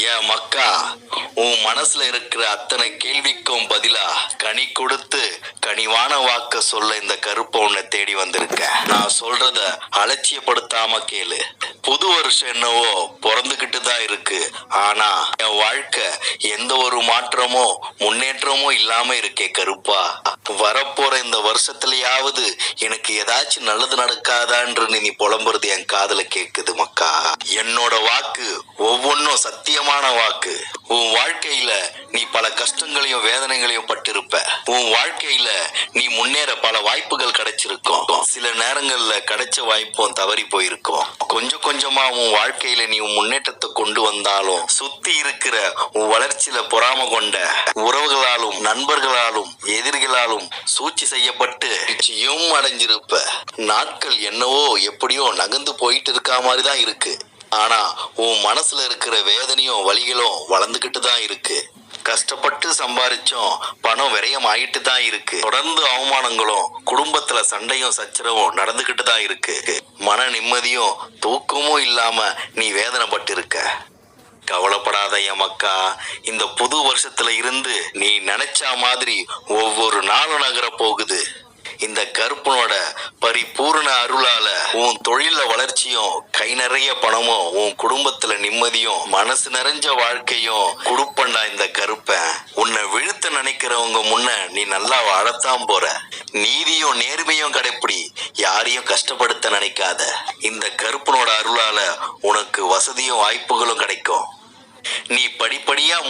ஏன் மக்கா உன் மனசுல இருக்கிற அத்தனை கேள்விக்கும் பதிலா கனி கொடுத்து கனிவான வாக்க சொல்ல இந்த கருப்பை உன்னை தேடி வந்திருக்க. நான் சொல்றத அலட்சியப்படுத்தாம கேளு. புது வருஷம் என்னவோ பிறந்துகிட்டு தான் இருக்கு. ஆனா என் வாழ்க்கை எந்த ஒரு மாற்றமோ முன்னேற்றமோ இல்லாம இருக்கே கருப்பா. வரப்போற இந்த வருஷத்துலயாவது எனக்கு ஏதாச்சும் நல்லது நடக்காதான்னு நீ புலம்புறது என் காதல கேக்குது மக்கா. என்னோட வாக்கு ஒவ்வொன்றும் சத்தியமான வாக்கு. உன் வாழ்க்கையில நீ பல கஷ்டங்களையும் வேதனைகளையும் பட்டிருப்ப. உன் வாழ்க்கையில நீ முன்னேற பல வாய்ப்புகள் கிடைச்சிருக்கும். சில நேரங்கள்ல கிடைச்ச வாய்ப்பும் தவறி போயிருக்கும். கொஞ்சம் கொஞ்சமா உன் வாழ்க்கையில நீ உன் முன்னேற்றத்தை கொண்டு வந்தாலும் சுத்தி இருக்கிற உன் வளர்ச்சியில பொறாம கொண்ட உறவுகளாலும் நண்பர்களாலும் எதிரிகளாலும் சூழ்ச்சி செய்யப்பட்டு நிச்சயம் அடைஞ்சிருப்ப. நாட்கள் என்னவோ எப்படியோ நகர்ந்து போயிட்டு இருக்கா மாதிரி தான் இருக்கு. ஆனா உன் மனசுல இருக்கிற வேதனையும் வலிகளும் வளர்ந்துகிட்டு தான் இருக்கு. கஷ்டப்பட்டு சம்பாரிச்சோம் பணம் விரயம் ஆயிட்டு தான் இருக்கு. தொடர்ந்து அவமானங்களும் குடும்பத்துல சண்டையும் சச்சரவும் நடந்துகிட்டு தான் இருக்கு. மன நிம்மதியும் தூக்கமும் இல்லாம நீ வேதனைப்பட்டு இருக்க கவலைப்படாத என் மக்கா இந்த புது வருஷத்துல இருந்து நீ நினைச்ச மாதிரி ஒவ்வொரு நாளும் நகர போகுது. கருப்பனோட பரிபூர்ண அருளால உன் தொழில வளர்ச்சியும் கை நிறைய பணமும் உன் குடும்பத்துல நிம்மதியும் மனசு நிறைஞ்ச வாழ்க்கையும் குடுப்பண்டா இந்த கருப்பன். உன்னை விழுத்த நினைக்கிறவங்க முன்ன நீ நல்லா வாழத்தான் போற. நீதியும் நேர்மையும் கடைப்பிடி. யாரையும் கஷ்டப்படுத்த நினைக்காத. இந்த கருப்பனோட அருளால உனக்கு வசதியும் வாய்ப்புகளும் கிடைக்கும். நீ படிப்படியா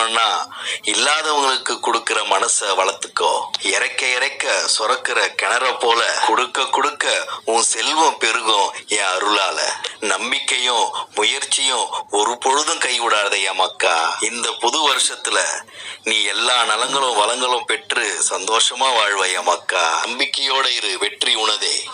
முன்னேறணும்னா இல்லாதவங்களுக்கு கொடுக்கிற மனச வளர்த்துக்கோ. இறக்க இறக்க சுரக்கிற கிணற போல கொடுக்க கொடுக்க உன் செல்வம் பெருகும் என் அருளால. நம்பிக்கையும் முயற்சியும் ஒரு பொழுதும் கைவிடாத என் மக்கா. இந்த புது வருஷத்துல நீ எல்லா நலங்களும் வளங்களும் பெற்று சந்தோஷமா வாழ்வ என் மக்கா. நம்பிக்கையோட இரு வெற்றி உனதே.